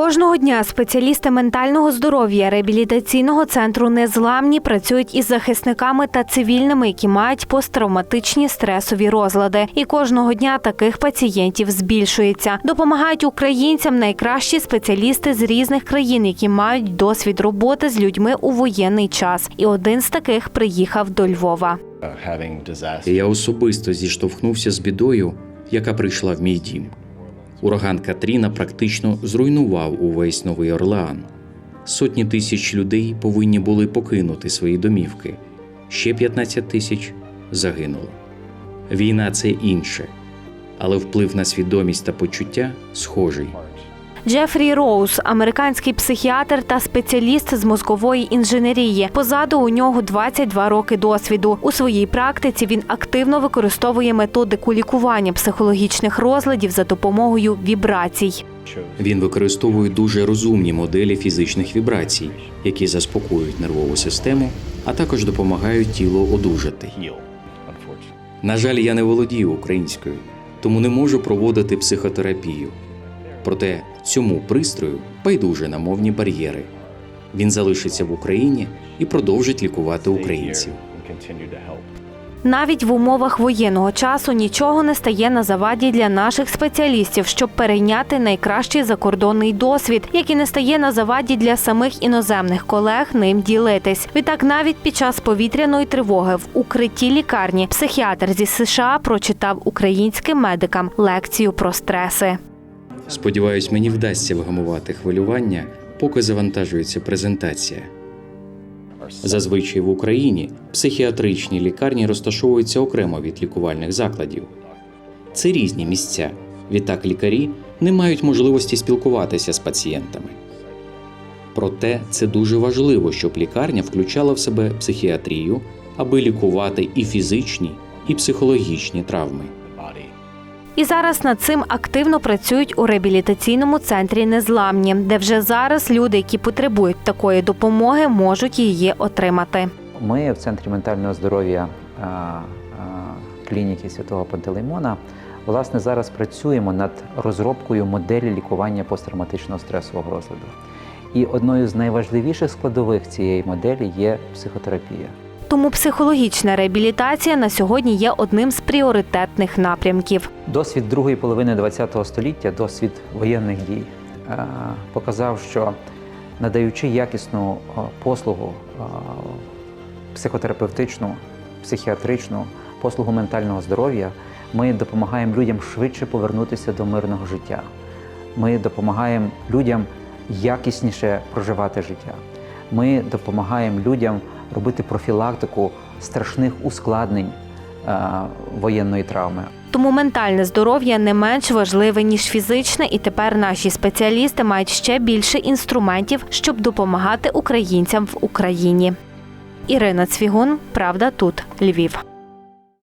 Кожного дня спеціалісти ментального здоров'я реабілітаційного центру незламні працюють із захисниками та цивільними, які мають посттравматичні стресові розлади. І кожного дня таких пацієнтів збільшується. Допомагають українцям найкращі спеціалісти з різних країн, які мають досвід роботи з людьми у воєнний час. І один з таких приїхав до Львова. Я особисто зіштовхнувся з бідою, яка прийшла в мій дім. Ураган Катріна практично зруйнував увесь Новий Орлеан. Сотні тисяч людей повинні були покинути свої домівки. Ще 15 тисяч загинуло. Війна це інше, але вплив на свідомість та почуття схожий. Джефрі Роуз, американський психіатр та спеціаліст з мозкової інженерії. Позаду у нього 22 роки досвіду. У своїй практиці він активно використовує методику лікування психологічних розладів за допомогою вібрацій. Він використовує дуже розумні моделі фізичних вібрацій, які заспокоюють нервову систему, а також допомагають тілу одужати. На жаль, я не володію українською, тому не можу проводити психотерапію. Проте цьому пристрою байдуже на мовні бар'єри. Він залишиться в Україні і продовжить лікувати українців. Навіть в умовах воєнного часу нічого не стає на заваді для наших спеціалістів, щоб перейняти найкращий закордонний досвід, який не стає на заваді для самих іноземних колег ним ділитись. Відтак, навіть під час повітряної тривоги в укритті лікарні психіатр зі США прочитав українським медикам лекцію про стреси. Сподіваюсь, мені вдасться вгамувати хвилювання, поки завантажується презентація. Зазвичай в Україні психіатричні лікарні розташовуються окремо від лікувальних закладів. Це різні місця. Відтак лікарі не мають можливості спілкуватися з пацієнтами. Проте це дуже важливо, щоб лікарня включала в себе психіатрію, аби лікувати і фізичні, і психологічні травми. І зараз над цим активно працюють у реабілітаційному центрі Незламні, де вже зараз люди, які потребують такої допомоги, можуть її отримати. Ми в центрі ментального здоров'я клініки святого Пантелеймона власне зараз працюємо над розробкою моделі лікування посттравматичного стресового розладу. І одною з найважливіших складових цієї моделі є психотерапія. Тому психологічна реабілітація на сьогодні є одним з пріоритетних напрямків. Досвід другої половини ХХ століття, досвід воєнних дій, е, показав, що надаючи якісну е, послугу е, психотерапевтичну, психіатричну, послугу ментального здоров'я, ми допомагаємо людям швидше повернутися до мирного життя. Ми допомагаємо людям якісніше проживати життя. Ми допомагаємо людям робити профілактику страшних ускладнень е, воєнної травми. Тому ментальне здоров'я не менш важливе ніж фізичне, і тепер наші спеціалісти мають ще більше інструментів, щоб допомагати українцям в Україні. Ірина Цвігун, Правда, тут Львів.